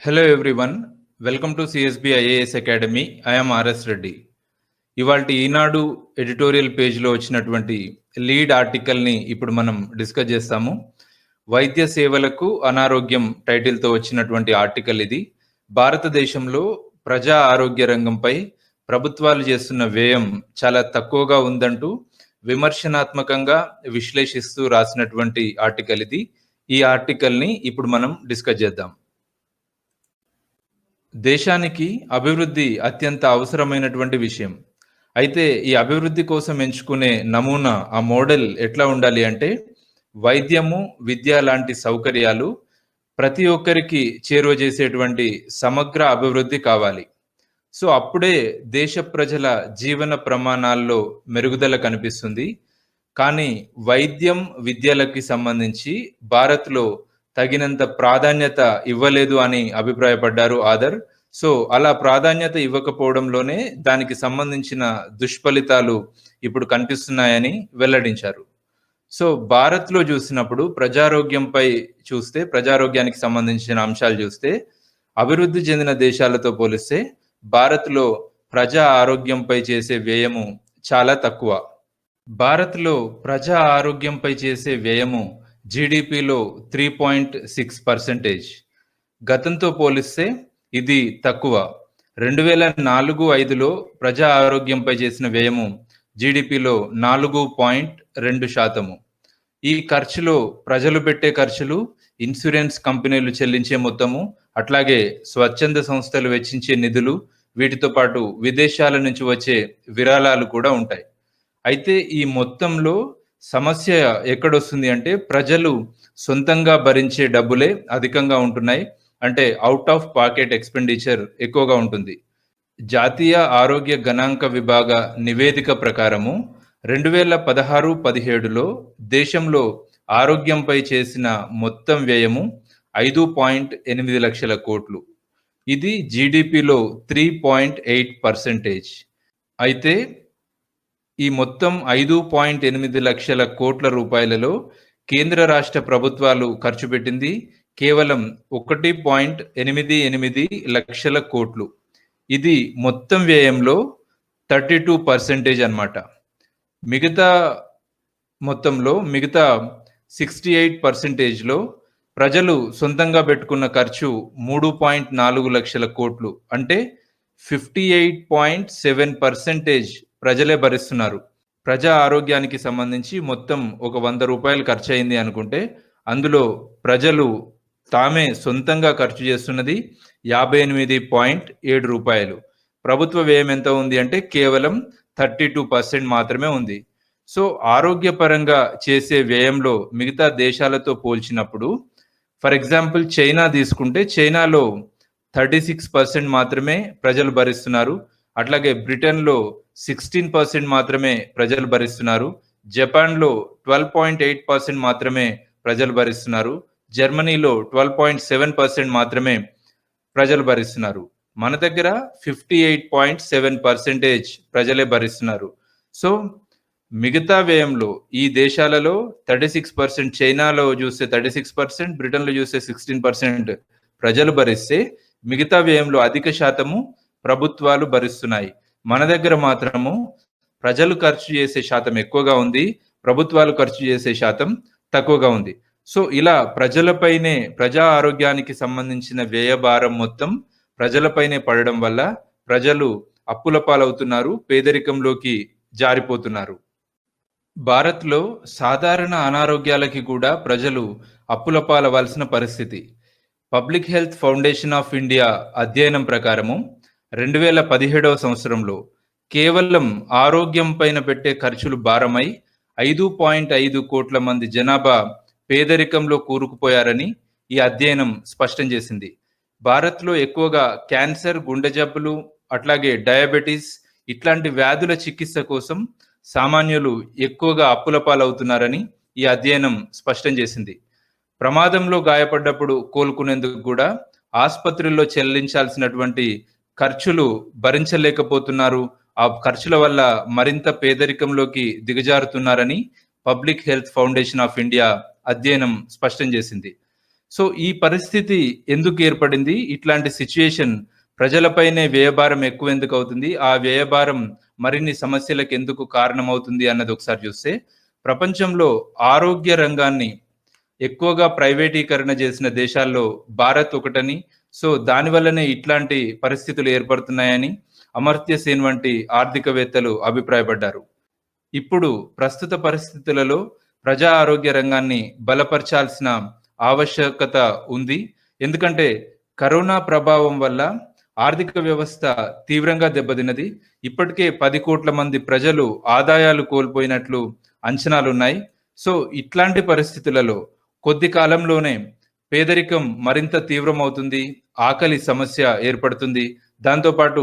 Hello everyone welcome to CSB IAS academy I'm RS Reddy ఇవాళ Eenadu editorial పేజ్లో వచ్చినటువంటి lead ఆర్టికల్ని ఇప్పుడు మనం డిస్కస్ చేస్తాము. వైద్య సేవలకు అనారోగ్యం టైటిల్తో వచ్చినటువంటి ఆర్టికల్ ఇది. భారతదేశంలో ప్రజా ఆరోగ్య రంగంపై ప్రభుత్వాలు చేస్తున్న వ్యయం చాలా తక్కువగా ఉందంటూ విమర్శనాత్మకంగా విశ్లేషిస్తూ రాసినటువంటి ఆర్టికల్ ఇది. ఈ ఆర్టికల్ని ఇప్పుడు మనం డిస్కస్ చేద్దాం. దేశానికి అభివృద్ధి అత్యంత అవసరమైనటువంటి విషయం. అయితే ఈ అభివృద్ధి కోసం ఎంచుకునే నమూనా ఆ మోడల్ ఎట్లా ఉండాలి అంటే వైద్యము విద్య లాంటి సౌకర్యాలు ప్రతి ఒక్కరికి చేరువ చేసేటువంటి సమగ్ర అభివృద్ధి కావాలి. సో అప్పుడే దేశ ప్రజల జీవన ప్రమాణాల్లో మెరుగుదల కనిపిస్తుంది. కానీ వైద్యం విద్యలకి సంబంధించి భారత్లో తగినంత ప్రాధాన్యత ఇవ్వలేదు అని అభిప్రాయపడ్డారు ఆదర్. సో అలా ప్రాధాన్యత ఇవ్వకపోవడంలోనే దానికి సంబంధించిన దుష్ఫలితాలు ఇప్పుడు కనిపిస్తున్నాయని వెల్లడించారు. సో భారత్లో చూసినప్పుడు ప్రజారోగ్యంపై చూస్తే ప్రజారోగ్యానికి సంబంధించిన అంశాలు చూస్తే అభివృద్ధి చెందిన దేశాలతో పోలిస్తే భారత్లో ప్రజా ఆరోగ్యంపై చేసే వ్యయము చాలా తక్కువ. భారత్లో ప్రజా ఆరోగ్యంపై చేసే వ్యయము జీడిపిలో త్రీ పాయింట్ సిక్స్ పర్సెంటేజ్ గతంతో పోలిస్తే ఇది తక్కువ. రెండు వేల నాలుగు ఐదులో ప్రజా ఆరోగ్యంపై చేసిన వ్యయము జీడిపిలో నాలుగు పాయింట్ రెండు శాతము. ఈ ఖర్చులో ప్రజలు పెట్టే ఖర్చులు ఇన్సూరెన్స్ కంపెనీలు చెల్లించే మొత్తము అట్లాగే స్వచ్ఛంద సంస్థలు వెచ్చించే నిధులు వీటితో పాటు విదేశాల నుంచి వచ్చే విరాళాలు కూడా ఉంటాయి. అయితే ఈ మొత్తంలో సమస్య ఎక్కడొస్తుంది అంటే ప్రజలు సొంతంగా భరించే డబ్బులే అధికంగా ఉంటున్నాయి. అంటే అవుట్ ఆఫ్ పాకెట్ ఎక్స్పెండిచర్ ఎక్కువగా ఉంటుంది. జాతీయ ఆరోగ్య గణాంక విభాగ నివేదిక ప్రకారము రెండు వేల పదహారు పదిహేడులో దేశంలో ఆరోగ్యంపై చేసిన మొత్తం వ్యయము ఐదు పాయింట్ ఎనిమిది లక్షల కోట్లు. ఇది జీడిపిలో త్రీ పాయింట్ ఎయిట్ పర్సెంటేజ్ అయితే ఈ మొత్తం ఐదు పాయింట్ ఎనిమిది లక్షల కోట్ల రూపాయలలో కేంద్ర రాష్ట్ర ప్రభుత్వాలు ఖర్చు పెట్టింది కేవలం ఒకటి పాయింట్ ఎనిమిది ఎనిమిది లక్షల కోట్లు. ఇది మొత్తం వ్యయంలో థర్టీ టూ పర్సెంటేజ్ అనమాట మిగతా మొత్తంలో మిగతా సిక్స్టీ ఎయిట్ పర్సెంటేజ్లో ప్రజలు సొంతంగా పెట్టుకున్న ఖర్చు మూడు పాయింట్ నాలుగు లక్షల కోట్లు. అంటే fifty eight point seven percentage ప్రజలే భరిస్తున్నారు. ప్రజా ఆరోగ్యానికి సంబంధించి మొత్తం ఒక వంద రూపాయలు ఖర్చు అయింది అనుకుంటే అందులో ప్రజలు తామే సొంతంగా ఖర్చు చేస్తున్నది యాభై ఎనిమిది పాయింట్ ఏడు రూపాయలు. ప్రభుత్వ వ్యయం ఎంత ఉంది అంటే కేవలం థర్టీ టూ పర్సెంట్ మాత్రమే ఉంది. సో ఆరోగ్యపరంగా చేసే వ్యయంలో మిగతా దేశాలతో పోల్చినప్పుడు ఫర్ ఎగ్జాంపుల్ చైనా తీసుకుంటే చైనాలో థర్టీ సిక్స్ పర్సెంట్ మాత్రమే ప్రజలు భరిస్తున్నారు. అట్లాగే బ్రిటన్లో సిక్స్టీన్ పర్సెంట్ మాత్రమే ప్రజలు భరిస్తున్నారు. జపాన్లో ట్వెల్వ్ పాయింట్ ఎయిట్ పర్సెంట్ మాత్రమే ప్రజలు భరిస్తున్నారు. జర్మనీలో ట్వెల్వ్ పాయింట్ సెవెన్ పర్సెంట్ మాత్రమే ప్రజలు భరిస్తున్నారు. మన దగ్గర fifty eight point seven percentage ప్రజలే భరిస్తున్నారు. సో మిగతా వ్యయంలో ఈ దేశాలలో థర్టీ సిక్స్ పర్సెంట్ చైనాలో చూస్తే థర్టీ సిక్స్ పర్సెంట్ బ్రిటన్లో చూస్తే సిక్స్టీన్ పర్సెంట్ ప్రజలు భరిస్తే మిగతా వ్యయంలో అధిక శాతము ప్రభుత్వాలు భరిస్తున్నాయి. మన దగ్గర మాత్రము ప్రజలు ఖర్చు చేసే శాతం ఎక్కువగా ఉంది ప్రభుత్వాలు ఖర్చు చేసే శాతం తక్కువగా ఉంది. సో ఇలా ప్రజలపైనే ప్రజా ఆరోగ్యానికి సంబంధించిన వ్యయభారం మొత్తం ప్రజలపైనే పడడం వల్ల ప్రజలు అప్పుల పాలవుతున్నారు పేదరికంలోకి జారిపోతున్నారు. భారత్లో సాధారణ అనారోగ్యాలకి కూడా ప్రజలు అప్పుల పాలవలసిన పరిస్థితి. Public health foundation of India అధ్యయనం ప్రకారము రెండు వేల పదిహేడవ సంవత్సరంలో కేవలం ఆరోగ్యం పైన పెట్టే ఖర్చులు భారమై ఐదు పాయింట్ ఐదు కోట్ల మంది జనాభా పేదరికంలో కూరుకుపోయారని ఈ అధ్యయనం స్పష్టం చేసింది. భారత్లో ఎక్కువగా క్యాన్సర్ గుండె జబ్బులు అట్లాగే డయాబెటీస్ ఇట్లాంటి వ్యాధుల చికిత్స కోసం సామాన్యులు ఎక్కువగా అప్పుల పాలవుతున్నారని ఈ అధ్యయనం స్పష్టం చేసింది. ప్రమాదంలో గాయపడ్డప్పుడు కోలుకునేందుకు కూడా ఆసుపత్రుల్లో చెల్లించాల్సినటువంటి ఖర్చులు భరించలేకపోతున్నారు. ఆ ఖర్చుల వల్ల మరింత పేదరికంలోకి దిగజారుతున్నారని public health foundation of India అధ్యయనం స్పష్టం చేసింది. సో ఈ పరిస్థితి ఎందుకు ఏర్పడింది? ఇట్లాంటి సిచ్యుయేషన్ ప్రజలపైనే వ్యయభారం ఎక్కువ ఎందుకు అవుతుంది? ఆ వ్యయభారం మరిన్ని సమస్యలకు ఎందుకు కారణమవుతుంది అన్నది ఒకసారి చూస్తే ప్రపంచంలో ఆరోగ్య రంగాన్ని ఎక్కువగా ప్రైవేటీకరణ చేసిన దేశాల్లో భారత్ ఒకటని సో దానివల్లనే ఇట్లాంటి పరిస్థితులు ఏర్పడుతున్నాయని అమర్త్య సేన్ వంటి ఆర్థికవేత్తలు అభిప్రాయపడ్డారు. ఇప్పుడు ప్రస్తుత పరిస్థితులలో ప్రజా ఆరోగ్య రంగాన్ని బలపరచాల్సిన ఆవశ్యకత ఉంది. ఎందుకంటే కరోనా ప్రభావం వల్ల ఆర్థిక వ్యవస్థ తీవ్రంగా దెబ్బతిన్నది. ఇప్పటికే పది కోట్ల మంది ప్రజలు ఆదాయాలు కోల్పోయినట్లు అంచనాలున్నాయి. సో ఇట్లాంటి పరిస్థితులలో కొద్ది కాలంలోనే పేదరికం మరింత తీవ్రమవుతుంది ఆకలి సమస్య ఏర్పడుతుంది దాంతోపాటు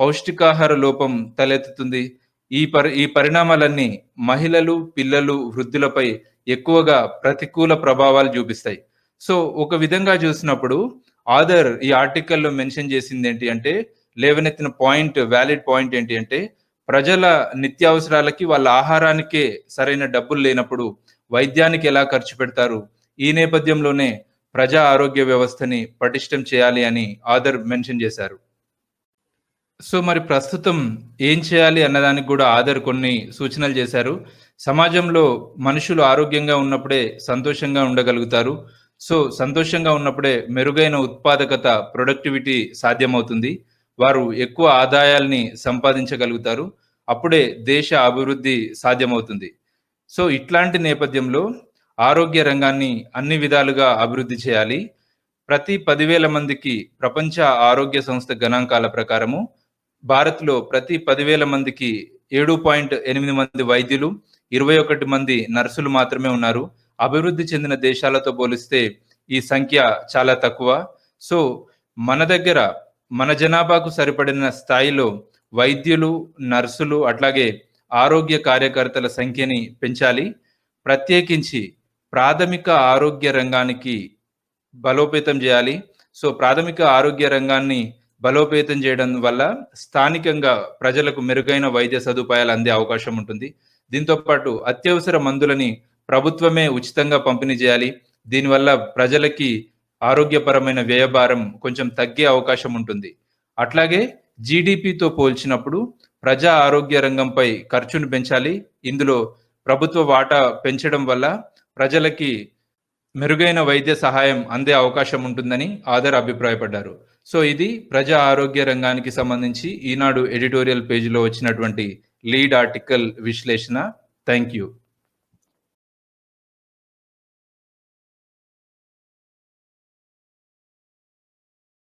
పౌష్టికాహార లోపం తలెత్తుతుంది. ఈ పరి ఈ పరిణామాలన్నీ మహిళలు పిల్లలు వృద్ధులపై ఎక్కువగా ప్రతికూల ప్రభావాలు చూపిస్తాయి. సో ఒక విధంగా చూసినప్పుడు ఆదర్ ఈ ఆర్టికల్లో మెన్షన్ చేసింది ఏంటి అంటే లేవనెత్తిన పాయింట్ వ్యాలిడ్ పాయింట్ ఏంటి అంటే ప్రజల నిత్యావసరాలకి వాళ్ళ ఆహారానికే సరైన డబ్బులు లేనప్పుడు వైద్యానికి ఎలా ఖర్చు పెడతారు? ఈ నేపథ్యంలోనే ప్రజా ఆరోగ్య వ్యవస్థని పటిష్టం చేయాలి అని ఆదర్ మెన్షన్ చేశారు. సో మరి ప్రస్తుతం ఏం చేయాలి అన్నదానికి కూడా ఆదర్ కొన్ని సూచనలు చేశారు. సమాజంలో మనుషులు ఆరోగ్యంగా ఉన్నప్పుడే సంతోషంగా ఉండగలుగుతారు. సో సంతోషంగా ఉన్నప్పుడే మెరుగైన ఉత్పాదకత ప్రొడక్టివిటీ సాధ్యమవుతుంది. వారు ఎక్కువ ఆదాయాల్ని సంపాదించగలుగుతారు. అప్పుడే దేశ అభివృద్ధి సాధ్యమవుతుంది. సో ఇట్లాంటి నేపథ్యంలో ఆరోగ్య రంగాన్ని అన్ని విధాలుగా అభివృద్ధి చేయాలి. ప్రతి పదివేల మందికి ప్రపంచ ఆరోగ్య సంస్థ గణాంకాల ప్రకారము భారత్లో ప్రతి పదివేల మందికి ఏడు పాయింట్ ఎనిమిది మంది వైద్యులు ఇరవై ఒకటి మంది నర్సులు మాత్రమే ఉన్నారు. అభివృద్ధి చెందిన దేశాలతో పోలిస్తే ఈ సంఖ్య చాలా తక్కువ. సో మన దగ్గర మన జనాభాకు సరిపడిన స్థాయిలో వైద్యులు నర్సులు అట్లాగే ఆరోగ్య కార్యకర్తల సంఖ్యని పెంచాలి. ప్రత్యేకించి ప్రాథమిక ఆరోగ్య రంగానికి బలోపేతం చేయాలి. సో ప్రాథమిక ఆరోగ్య రంగాన్ని బలోపేతం చేయడం వల్ల స్థానికంగా ప్రజలకు మెరుగైన వైద్య సదుపాయాలు అందే అవకాశం ఉంటుంది. దీంతో పాటు అత్యవసర మందులని ప్రభుత్వమే ఉచితంగా పంపిణీ చేయాలి. దీనివల్ల ప్రజలకి ఆరోగ్యపరమైన వ్యయభారం కొంచెం తగ్గే అవకాశం ఉంటుంది. అట్లాగే జీడిపితో పోల్చినప్పుడు ప్రజా ఆరోగ్య రంగంపై ఖర్చును పెంచాలి. ఇందులో ప్రభుత్వ వాటా పెంచడం వల్ల ప్రజలకి మెరుగైన వైద్య సహాయం అందే అవకాశం ఉంటుందని ఆదర్ అభిప్రాయపడ్డారు. సో ఇది ప్రజా ఆరోగ్య రంగానికి సంబంధించి ఈనాడు ఎడిటోరియల్ పేజీలో వచ్చినటువంటి లీడ్ ఆర్టికల్ విశ్లేషణ. Thank you.